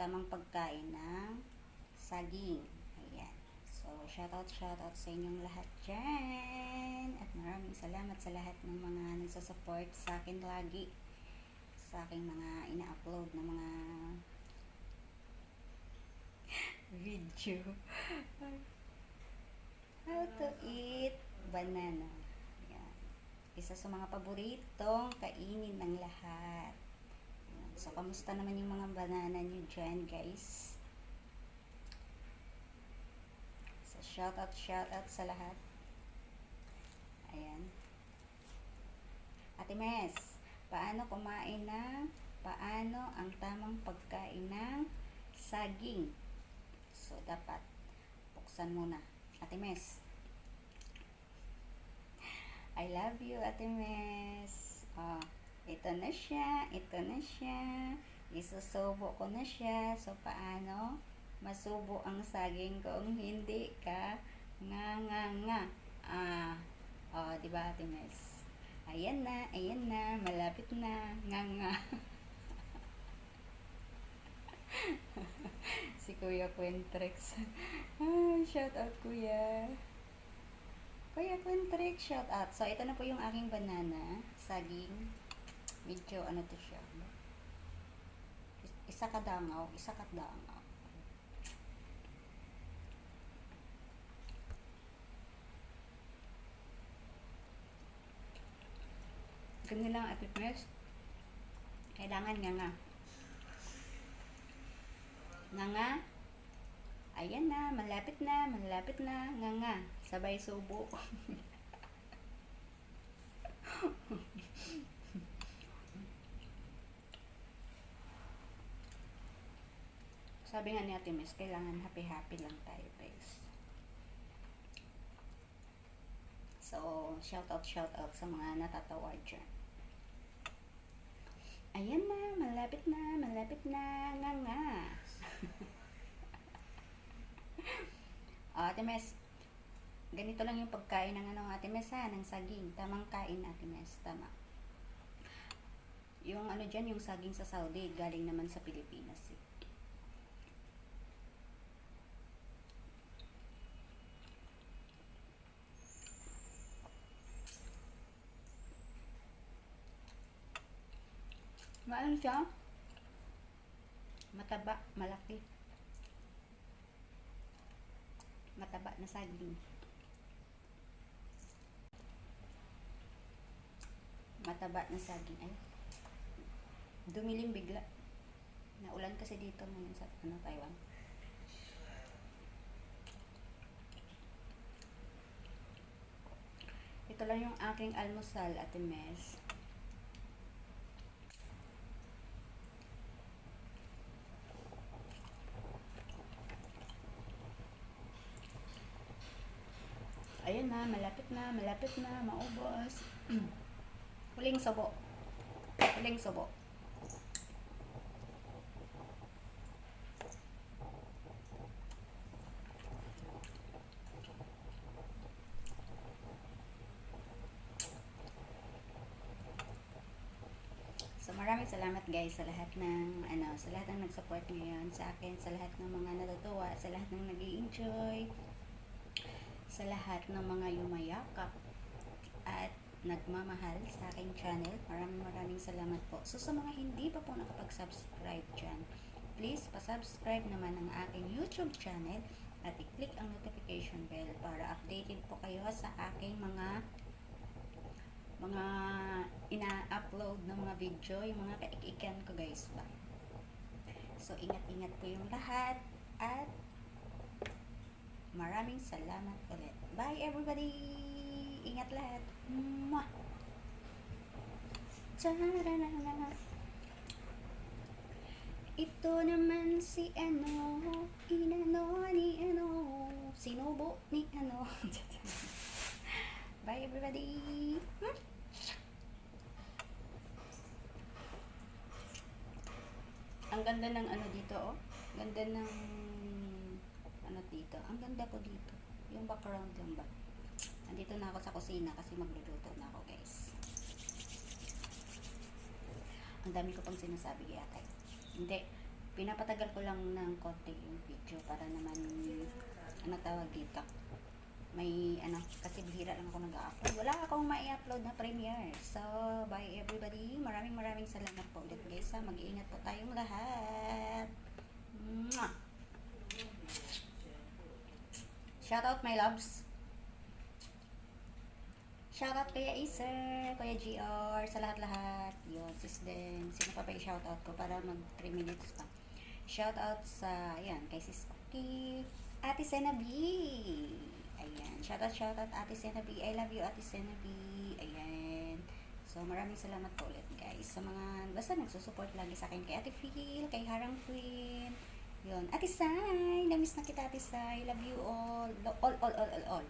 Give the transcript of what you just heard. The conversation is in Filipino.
tamang pagkain ng saging. Ayan. So, shoutout, shoutout sa inyong lahat dyan. At maraming salamat sa lahat ng mga nagsasupport sa akin lagi. Sa aking mga ina-upload na mga video. How to eat banana. Ayan. Isa sa mga paboritong kainin ng lahat. So, kamusta naman yung mga banana nyo dyan, guys? So, shoutout, shoutout sa lahat. Ayan. Ate Mes, paano kumain ng, paano ang tamang pagkain ng saging? So, dapat buksan muna. Ate Mes. I love you, Ate Mes. Oh, ito na siya, ito na siya. Isusubo ko na siya. So, paano masubo ang saging kung hindi ka nga nga nga. Ah, oh, di ba, Ate? Ayan na, ayan na, malapit na, nga nga. si Kuya Quintrex. Ay, shout out Kuya. Kuya Quintrex, shout out. So, ito na po yung aking banana, saging. Medyo ano to siya. Is- Isa ka dangaw, isa ka dangaw. Ganun lang at first. Kailangan nga nga. Nga nga. Ayan na, malapit na, malapit na, nga nga. Sabay subo. Sabi nga ni Ate Miss, kailangan happy-happy lang tayo, guys. So, shout out, shout out sa mga natatawa dyan. Ayan na, malapit na, malapit na, nga nga. Ate Mes, ganito lang yung pagkain ng ano, Ate Mes ha, ng saging. Tamang kain, Ate Mes, tama. Yung ano dyan, yung saging sa Saudi, galing naman sa Pilipinas eh. Maano siya? Mataba, malaki. Mataba na saging. Mataba na saging. Ay. Dumilim bigla. Naulan kasi dito ngayon sa ano, Taiwan. Ito lang yung aking almusal, Ate Mes. Malapit na, malapit na, maubos. Huling sobo. Huling sobo. So maraming salamat guys sa lahat ng ano, sa lahat ng nag-support ngayon sa akin, sa lahat ng mga natutuwa, sa lahat ng nag enjoy sa lahat ng mga yumayakap at nagmamahal sa aking channel. Maraming maraming salamat po. So sa mga hindi pa po nakapag-subscribe dyan, please pa-subscribe naman ang aking YouTube channel at i-click ang notification bell para updated po kayo sa aking mga mga ina-upload ng mga video, yung mga kaikikan ko guys ba. So ingat-ingat po yung lahat at Maraming salamat ulit. Bye everybody! Ingat lahat. Mwah! Ito naman si ano, inano ni ano, sinubo ni ano. Bye everybody! Ang ganda ng ano dito, oh. Ganda ng dito. Ang ganda ko dito. Yung background lang ba. Andito na ako sa kusina kasi magluluto na ako, guys. Ang dami ko pang sinasabi yata. Hindi. pinapatagal ko lang ng konti yung video para naman, ano tawag dito, may ano, kasi bihira lang ako nag-upload. Wala akong mai-upload na premiere. So, bye everybody. Maraming maraming salamat po ulit guys. Mag-iingat po tayong lahat. Mwah! Shout out my loves. Shout out Kuya Acer, Kuya GR, sa lahat-lahat. Yun, sis din. Sino pa ba yung shout out ko para mag 3 minutes pa. Shout out sa, ayan, kay sis Cookie, Ate Sena B. Ayan, shout out, shout out Ate Sena B. I love you Ate Sena B. Ayan. So, maraming salamat po ulit guys. Sa mga, basta nagsusupport lagi sa akin kay Ate Phil, kay Harang Queen. Yun. Ate Sai, namiss na kita Ate Sai. Love you all. All, all, all, all, all.